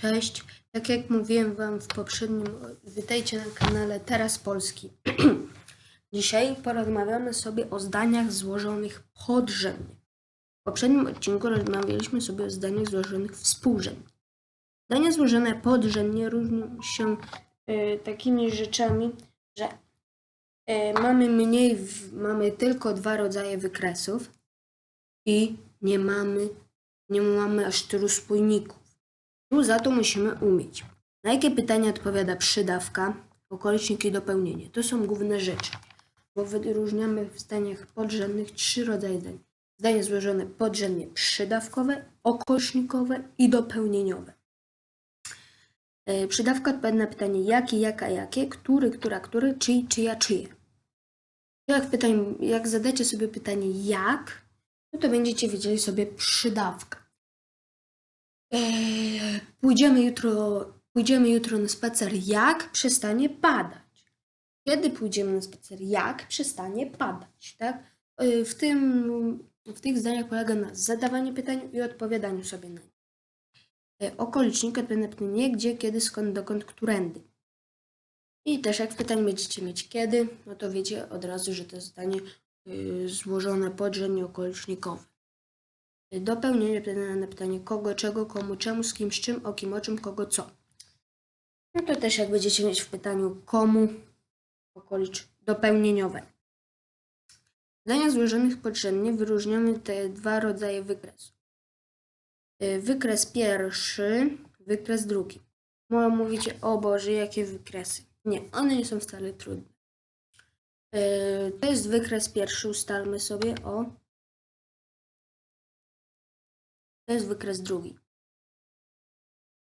Cześć, tak jak mówiłem Wam w poprzednim, witajcie na kanale Teraz Polski. Dzisiaj porozmawiamy sobie o zdaniach złożonych podrzędnie. W poprzednim odcinku rozmawialiśmy sobie o zdaniach złożonych współrzędnie. Zdania złożone podrzędnie różnią się e, takimi rzeczami, że e, mamy mniej, w, mamy tylko dwa rodzaje wykresów i nie mamy, nie mamy aż tylu spójników. Tu za to musimy umieć. Na jakie pytania odpowiada przydawka, okolicznik i dopełnienie? To są główne rzeczy, bo wyróżniamy w zdaniach podrzędnych trzy rodzaje zdań. Zdania złożone podrzędnie przydawkowe, okolicznikowe i dopełnieniowe. E, Przydawka odpowiada na pytanie jaki, jaka, jakie, który, która, który, czyj, czyja, czyje. Jak, pytań, jak zadacie sobie pytanie jak, no to będziecie wiedzieli sobie przydawka. Eee, pójdziemy jutro, pójdziemy jutro na spacer, jak przestanie padać. Kiedy pójdziemy na spacer, jak przestanie padać, tak? Eee, W, tym, w tych zdaniach polega na zadawaniu pytań i odpowiadaniu sobie na nie. Eee, Okolicznik na pytanie gdzie, kiedy, skąd, dokąd, którędy. I też jak w pytaniu będziecie mieć kiedy, no to wiecie od razu, że to zdanie złożone podrzędnie okolicznikowe. Dopełnienie pytania na pytanie kogo, czego, komu, czemu, z kim, z czym, o kim, o czym, kogo, co. No to też jak będziecie mieć w pytaniu komu, okolicz dopełnieniowe. Zdania złożonych podrzędnie wyróżniamy te dwa rodzaje wykresów. Y, Wykres pierwszy, wykres drugi. Może mówicie, o Boże, jakie wykresy. Nie, one nie są wcale trudne. Y, To jest wykres pierwszy, ustalmy sobie o To jest wykres drugi.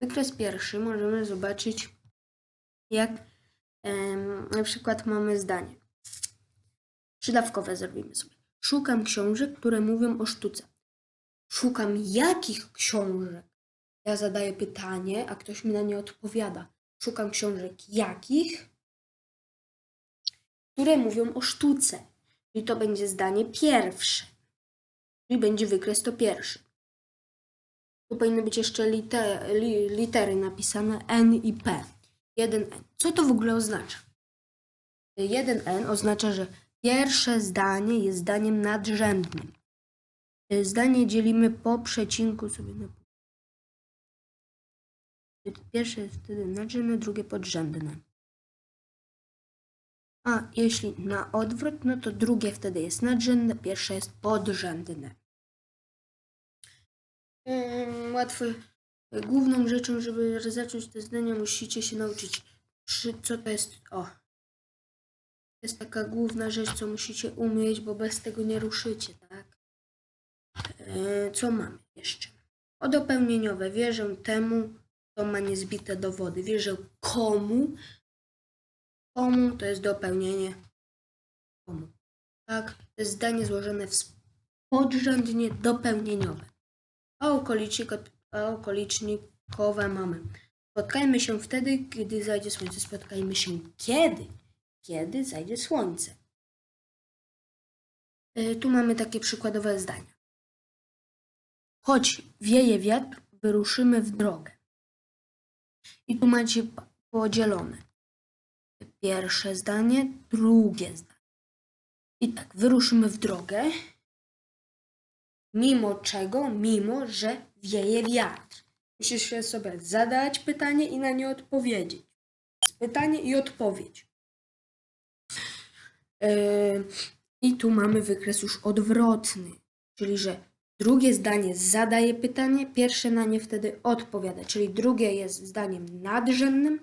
Wykres pierwszy możemy zobaczyć, jak em, na przykład mamy zdanie. Przydawkowe zrobimy sobie. Szukam książek, które mówią o sztuce. Szukam jakich książek? Ja zadaję pytanie, a ktoś mi na nie odpowiada. Szukam książek jakich, które mówią o sztuce. I to będzie zdanie pierwsze. Czyli będzie wykres to pierwszy. Tu powinny być jeszcze li, litery napisane N i P. 1N. Co to w ogóle oznacza? 1N oznacza, że pierwsze zdanie jest zdaniem nadrzędnym. Zdanie dzielimy po przecinku sobie na. Pierwsze jest wtedy nadrzędne, drugie podrzędne. A jeśli na odwrót, no to drugie wtedy jest nadrzędne, pierwsze jest podrzędne. Ym, łatwe. Główną rzeczą, żeby zacząć te zdania, musicie się nauczyć, co to jest. O. To jest taka główna rzecz, co musicie umieć, bo bez tego nie ruszycie, tak? Yy, co mamy jeszcze? O dopełnieniowe. Wierzę temu, kto ma niezbite dowody. Wierzę komu. Komu to jest dopełnienie. Komu. Tak? To jest zdanie złożone w podrzędnie dopełnieniowe a, a okolicznikowe mamy. Spotkajmy się wtedy, kiedy zajdzie słońce. Spotkajmy się kiedy? Kiedy zajdzie słońce. Y, Tu mamy takie przykładowe zdania. Choć wieje wiatr, wyruszymy w drogę. I tu macie podzielone. Pierwsze zdanie, drugie zdanie. I tak, wyruszymy w drogę. Mimo czego? Mimo, że wieje wiatr. Musisz sobie zadać pytanie i na nie odpowiedzieć. Pytanie i odpowiedź. Yy, I tu mamy wykres już odwrotny, czyli że drugie zdanie zadaje pytanie, pierwsze na nie wtedy odpowiada, czyli drugie jest zdaniem nadrzędnym,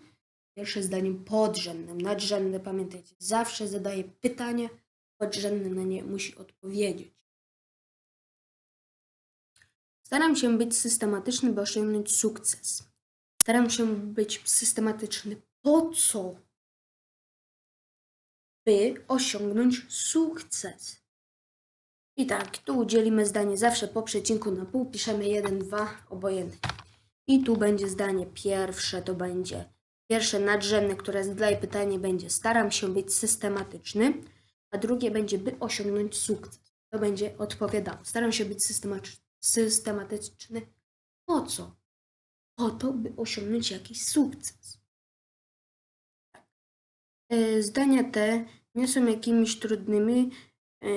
pierwsze zdaniem podrzędnym. Nadrzędne, pamiętajcie, zawsze zadaje pytanie, podrzędny na nie musi odpowiedzieć. Staram się być systematyczny, by osiągnąć sukces. Staram się być systematyczny po co? By osiągnąć sukces. I tak, tu dzielimy zdanie zawsze po przecinku na pół, piszemy 1, 2, obojętnie. I tu będzie zdanie pierwsze, to będzie pierwsze nadrzędne, które zadaje pytanie, będzie staram się być systematyczny, a drugie będzie by osiągnąć sukces. To będzie odpowiadało. Staram się być systematyczny systematyczny. Po co? po to, by osiągnąć jakiś sukces. E, Zdania te nie są jakimiś trudnymi. E,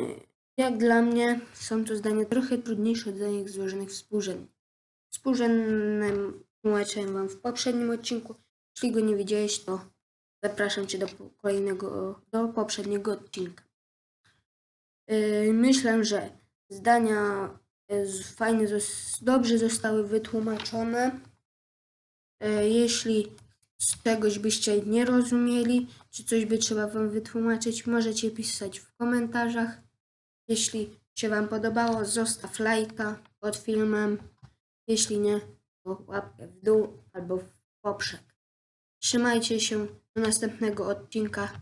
Jak dla mnie są to zdania trochę trudniejsze od zdań złożonych współrzędnie. Współrzędne tłumaczyłem Wam w poprzednim odcinku. Jeśli go nie widziałeś, to zapraszam Cię do kolejnego, do poprzedniego odcinka. Yy, Myślę, że zdania fajnie, zos- dobrze zostały wytłumaczone. Yy, Jeśli czegoś byście nie rozumieli, czy coś by trzeba Wam wytłumaczyć, możecie pisać w komentarzach. Jeśli się Wam podobało, zostaw lajka pod filmem. Jeśli nie, to łapkę w dół albo w poprzek. Trzymajcie się do następnego odcinka.